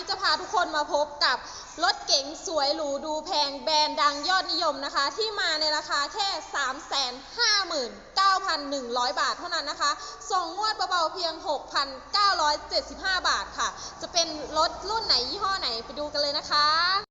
อีจะพาทุกคนมาพบกับรถเก๋งสวยหรูดูแพงแบรนด์ดังยอดนิยมนะคะ ที่มาในราคาแค่ 359,100 บาทเท่านั้นนะคะ ส่งงวดเบาๆเพียง 6,975 บาทค่ะ จะเป็นรถรุ่นไหนยี่ห้อไหนไปดูกันเลยนะคะ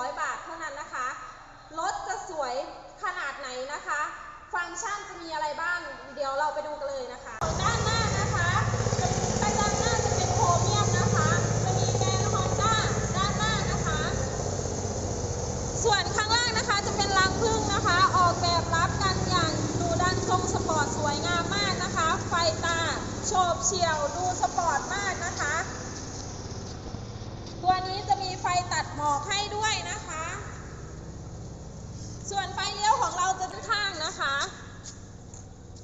1,100 บาทเท่านั้นนะคะ รถจะสวยขนาดไหนนะคะ ฟังก์ชันจะมีอะไรบ้าง เดี๋ยวเราไปดูกันเลยนะคะ ด้านหน้านะคะจะด้านหน้าจะเป็นโครเมียมนะคะจะมีแบรนด์ฮอนด้าด้านหน้านะคะ ส่วนข้างล่างนะคะจะเป็นรังผึ้งนะคะ ออกแบบรับกันอย่างดูดันทรงสปอร์ตสวยงามมากนะคะ ไฟตาโฉบเฉี่ยวดูสปอร์ตมากนะคะ ตัวนี้จะมีไฟตัดหมอกให้ด้วยนะคะ ส่วนไฟเลี้ยวของเราจะด้านข้างนะคะ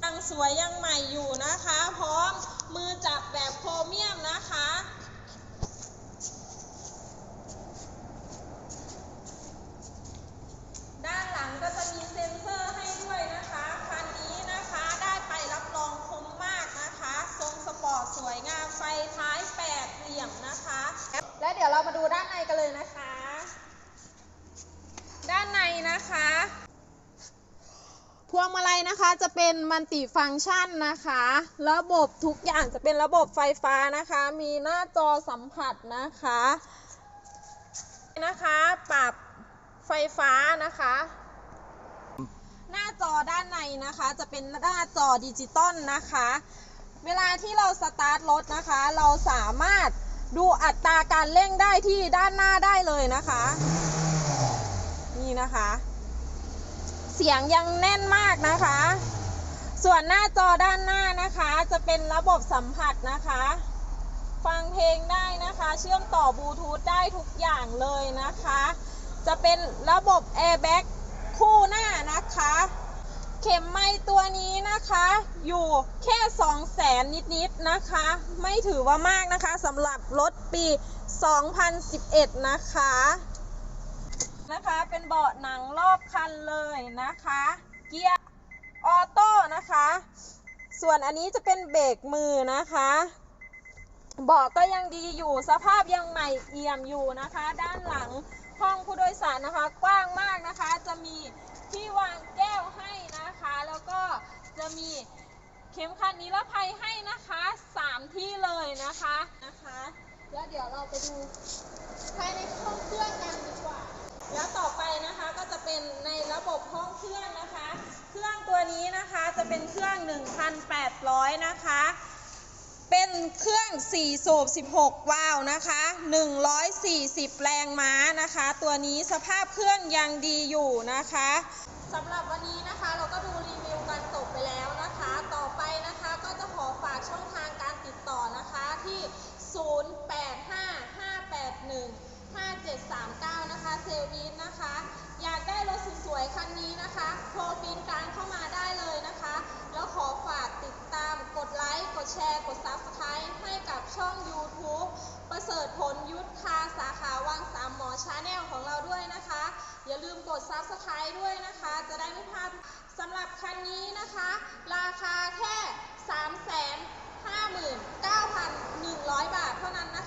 ยังสวยยังใหม่อยู่นะคะ พร้อมมือจับแบบโครเมียมนะคะ นะคะจะเป็นมัลติฟังก์ชันนะคะ ระบบทุกอย่างจะเป็นระบบไฟฟ้านะคะ มีหน้าจอสัมผัสนะคะนะคะ ปรับไฟฟ้านะคะ หน้าจอด้านในนะคะจะเป็นหน้าจอดิจิตอลนะคะ เวลาที่เราสตาร์ทรถนะคะ เราสามารถดูอัตราการเร่งได้ที่ด้านหน้าได้เลยนะคะ นี่นะคะ เสียงยังแน่นมากนะคะ ส่วนหน้าจอด้านหน้านะคะ จะเป็นระบบสัมผัสนะคะ ฟังเพลงได้นะคะ เชื่อมต่อบลูทูธได้ทุกอย่างเลยนะคะ จะเป็นระบบแอร์แบ็กคู่หน้านะคะ เข็มไม้ตัวนี้นะคะ อยู่แค่2 0 0แสนนิดๆนะคะ ไม่ถือว่ามากนะคะสำหรับรถปี 2011 นะคะ นะคะ เป็นเบาะหนังรอบคันเลยนะคะ เกียร์ออโต้นะคะ ส่วนอันนี้จะเป็นเบรกมือนะคะ เบาะก็ยังดีอยู่ สภาพยังใหม่เอี่ยมอยู่นะคะ ด้านหลังห้องผู้โดยสารนะคะ กว้างมากนะคะ จะมีที่วางแก้วให้นะคะ แล้วก็จะมีเข็มขัดนิรภัยให้นะคะสามที่เลยนะคะนะคะ แล้วเดี๋ยวเราไปดูภายในห้องเครื่องกัน นะคะ เป็นเครื่อง 4 สูบ 16 วาล์วนะคะ 140 แรงม้านะคะ ตัวนี้สภาพเครื่องยังดีอยู่นะคะสำหรับ ช่อง YouTube ประเสริฐผลยุทธาสาขาวังสามหมอชาแนลของเราด้วยนะคะ อย่าลืมกด Subscribe ด้วยนะคะ จะได้ไม่พลาดสำหรับคันนี้นะคะ ราคาแค่ 359,100 บาทเท่านั้นนะคะ